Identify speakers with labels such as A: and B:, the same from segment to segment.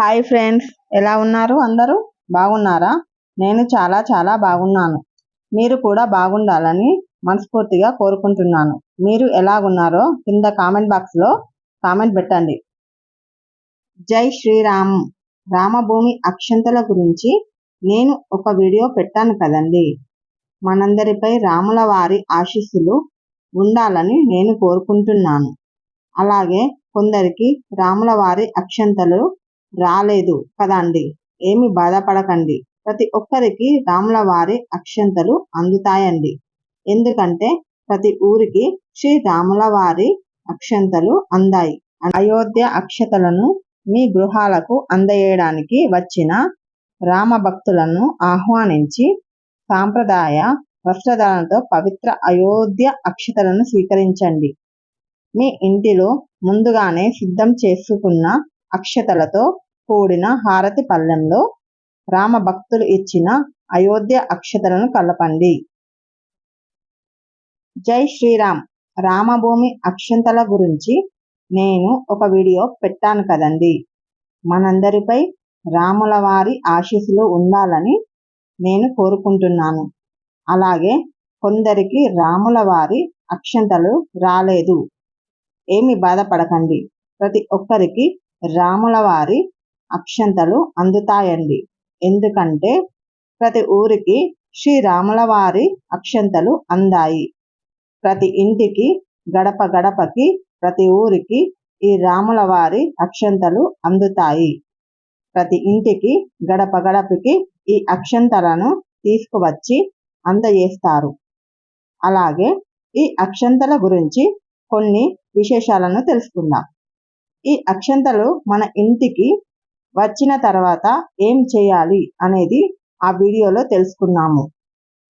A: Hi friends ఎలా ఉన్నారు అందరూ? బాగున్నారా? నేను చాలా చాలా బాగున్నాను. మీరు కూడా బాగుండాలని మనస్ఫూర్తిగా కోరుకుంటున్నాను. మీరు ఎలాగున్నారో కింద కామెంట్ బాక్స్లో కామెంట్ పెట్టండి. జై శ్రీరామ్. రామభూమి అక్షంతల గురించి నేను ఒక వీడియో పెట్టాను కదండి. మనందరిపై రాముల వారి ఆశీస్సులు ఉండాలని నేను కోరుకుంటున్నాను. అలాగే కొందరికి రాముల వారి అక్షంతలు రాలేదు కదండి. ఏమి బాధపడకండి. ప్రతి ఒక్కరికి రాముల వారి అక్షంతలు అందుతాయండి. ఎందుకంటే ప్రతి ఊరికి శ్రీ రాముల వారి అక్షంతలు అందాయి. అయోధ్య అక్షతలను మీ గృహాలకు అందజేయడానికి వచ్చిన రామ భక్తులను ఆహ్వానించి సాంప్రదాయ వస్త్రధారణతో పవిత్ర అయోధ్య అక్షతలను స్వీకరించండి. మీ ఇంటిలో ముందుగానే సిద్ధం చేసుకున్న అక్షతలతో కూడిన హారతి పల్లెంలో రామ భక్తులు ఇచ్చిన అయోధ్య అక్షతలను కలపండి. జై శ్రీరామ్. రామభూమి అక్షంతల గురించి నేను ఒక వీడియో పెట్టాను కదండి. మనందరిపై రాముల వారి ఆశీస్సులు ఉండాలని నేను కోరుకుంటున్నాను. అలాగే కొందరికి రాముల వారి అక్షంతలు రాలేదు. ఏమి బాధపడకండి. ప్రతి ఒక్కరికి రాముల వారి అక్షంతలు అందుతాయండి. ఎందుకంటే ప్రతి ఊరికి శ్రీరాముల వారి అక్షంతలు అందాయి. ప్రతి ఇంటికి గడప గడపకి ప్రతి ఊరికి ఈ రాముల వారి అక్షంతలు అందుతాయి. ప్రతి ఇంటికి గడప గడపకి ఈ అక్షంతలను తీసుకువచ్చి అందజేస్తారు. అలాగే ఈ అక్షంతల గురించి కొన్ని విశేషాలను తెలుసుకుందాం. ఈ అక్షంతలు మన ఇంటికి వచ్చిన తర్వాత ఏం చేయాలి అనేది ఆ వీడియోలో తెలుసుకున్నాము.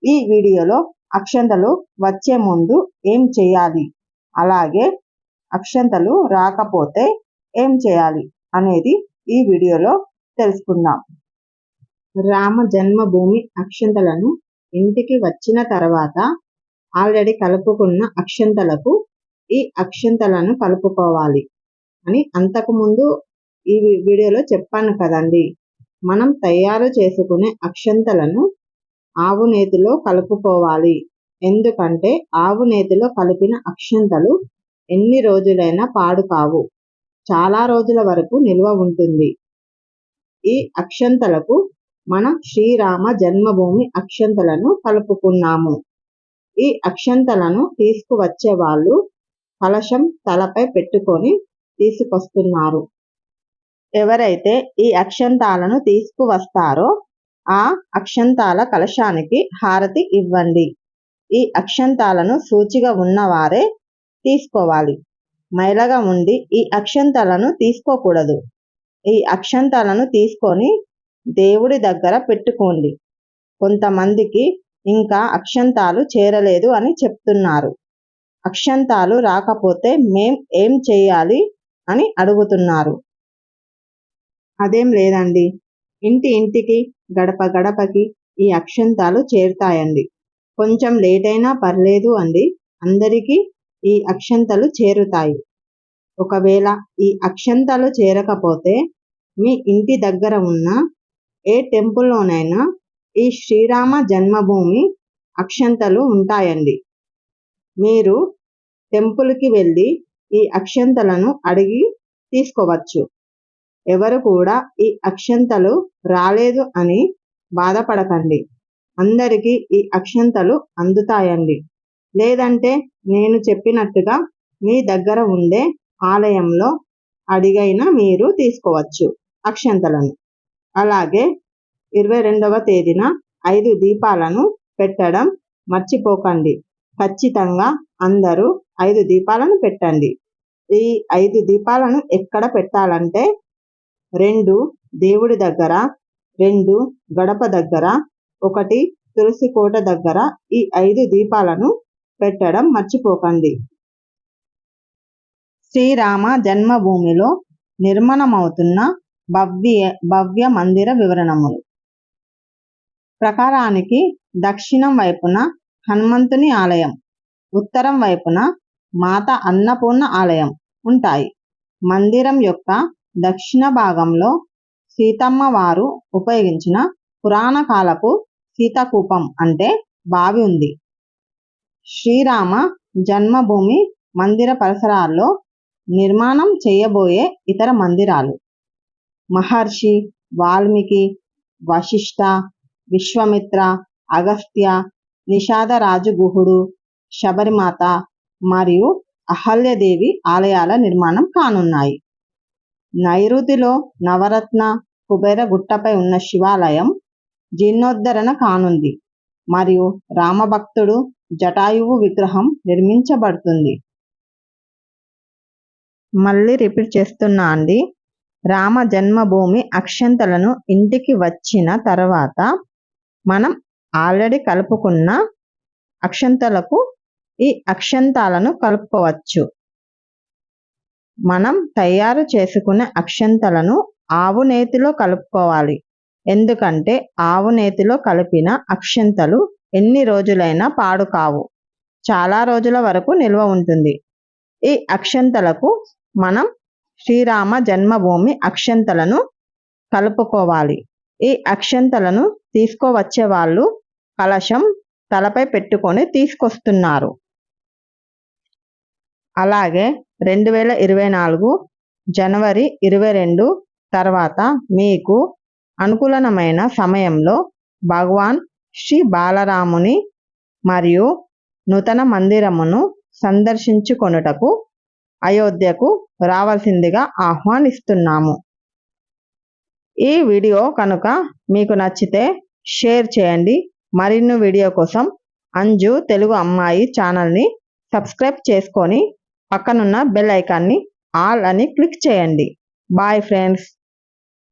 A: ఈ వీడియోలో అక్షంతలు వచ్చే ముందు ఏం చేయాలి? అలాగే అక్షంతలు రాకపోతే ఏం చేయాలి అనేది ఈ వీడియోలో తెలుసుకుందాం. రామ జన్మభూమి అక్షంతలను ఇంటికి వచ్చిన తర్వాత ఆల్రెడీ కలుపుకున్న అక్షంతలకు ఈ అక్షంతలను కలుపుకోవాలి. అని అంతకుముందు ఈ వీడియోలో చెప్పాను కదండి. మనం తయారు చేసుకునే అక్షంతలను ఆవు నేతిలో కలుపుకోవాలి. ఎందుకంటే ఆవు నేతిలో కలిపిన అక్షంతలు ఎన్ని రోజులైనా పాడు కావు చాలా రోజుల వరకు నిల్వ ఉంటుంది. ఈ అక్షంతలకు మనం శ్రీరామ జన్మభూమి అక్షంతలను కలుపుకున్నాము. ఈ అక్షంతలను తీసుకువచ్చే వాళ్ళు కలశం తలపై పెట్టుకొని తీసుకొస్తున్నారు. ఎవరైతే ఈ అక్షంతాలను తీసుకువస్తారో ఆ అక్షంతాల కలశానికి హారతి ఇవ్వండి. ఈ అక్షంతాలను సూచిగా ఉన్నవారే తీసుకోవాలి. మైలగా ఉండి ఈ అక్షంతాలను తీసుకోకూడదు. ఈ అక్షంతాలను తీసుకొని దేవుడి దగ్గర పెట్టుకోండి. కొంతమందికి ఇంకా అక్షంతాలు చేరలేదు అని చెప్తున్నారు. అక్షంతాలు రాకపోతే మేం ఏం చేయాలి? అని అడుగుతున్నారు. అదేం లేదండి. ఇంటి ఇంటికి గడప గడపకి ఈ అక్షంతాలు చేరుతాయండి. కొంచెం లేట్ అయినా పర్లేదు అండి. అందరికీ ఈ అక్షంతలు చేరుతాయి. ఒకవేళ ఈ అక్షంతలు చేరకపోతే మీ ఇంటి దగ్గర ఉన్న ఏ టెంపుల్లోనైనా ఈ శ్రీరామ జన్మభూమి అక్షంతలు ఉంటాయండి. మీరు టెంపుల్కి వెళ్ళి ఈ అక్షంతలను అడిగి తీసుకోవచ్చు. ఎవరు కూడా ఈ అక్షంతలు రాలేదు అని బాధపడకండి. అందరికీ ఈ అక్షంతలు అందుతాయండి. లేదంటే నేను చెప్పినట్టుగా మీ దగ్గర ఉండే ఆలయంలో అడిగైనా మీరు తీసుకోవచ్చు అక్షంతలను. అలాగే ఇరవై రెండవ తేదీన ఐదు దీపాలను పెట్టడం మర్చిపోకండి. ఖచ్చితంగా అందరూ ఐదు దీపాలను పెట్టండి. ఈ ఐదు దీపాలను ఎక్కడ పెట్టాలంటే రెండు దేవుడి దగ్గర రెండు గడప దగ్గర ఒకటి తులసి కోట దగ్గర ఈ ఐదు దీపాలను పెట్టడం మర్చిపోకండి. శ్రీరామ జన్మభూమిలో నిర్మాణమవుతున్న భవ్య భవ్య మందిర వివరణములు. ప్రకారానికి దక్షిణం వైపున హనుమంతుని ఆలయం. ఉత్తరం వైపున మాత అన్నపూర్ణ ఆలయం ఉంటాయి. మందిరం యొక్క దక్షిణ భాగంలో సీతమ్మ వారు ఉపయోగించిన పురాణ కాలపు సీతకూపం అంటే బావి ఉంది. శ్రీరామ జన్మభూమి మందిర పరిసరాల్లో నిర్మాణం చేయబోయే ఇతర మందిరాలు. మహర్షి వాల్మీకి వశిష్ఠ విశ్వమిత్ర అగస్త్య నిషాద గుహుడు శబరిమాత మరియు అహల్యదేవి ఆలయాల నిర్మాణం కానున్నాయి. నైరుతిలో నవరత్న కుబేర గుట్టపై ఉన్న శివాలయం జీర్ణోద్ధరణ కానుంది మరియు రామభక్తుడు జటాయువు విగ్రహం నిర్మించబడుతుంది. మళ్ళీ రిపీట్ చేస్తున్నా అండి. రామ జన్మభూమి అక్షంతలను ఇంటికి వచ్చిన తర్వాత మనం ఆల్రెడీ కలుపుకున్న అక్షంతలకు ఈ అక్షంతాలను కలుపుకోవచ్చు. మనం తయారు చేసుకునే అక్షంతలను ఆవు నేతిలో కలుపుకోవాలి. ఎందుకంటే ఆవు నేతిలో కలిపిన అక్షంతలు ఎన్ని రోజులైనా పాడు కావు చాలా రోజుల వరకు నిల్వ ఉంటుంది. ఈ అక్షంతలకు మనం శ్రీరామ జన్మభూమి అక్షంతలను కలుపుకోవాలి. ఈ అక్షంతలను తీసుకువచ్చే వాళ్ళు కలశం తలపై పెట్టుకొని తీసుకొస్తున్నారు. అలాగే రెండు వేల ఇరవై నాలుగు జనవరి ఇరవై రెండు తర్వాత మీకు అనుకూలమైన సమయంలో భగవాన్ శ్రీ బాలరాముని మరియు నూతన మందిరమును సందర్శించుకొనుటకు అయోధ్యకు రావాల్సిందిగా ఆహ్వానిస్తున్నాము. ఈ వీడియో కనుక మీకు నచ్చితే షేర్ చేయండి మరిన్ని వీడియో కోసం అంజు తెలుగు అమ్మాయి ఛానల్ని సబ్స్క్రైబ్ చేసుకొని పక్కనున్న బెల్ ఐకాన్ని ఆల్ అని క్లిక్ చేయండి. Bye friends.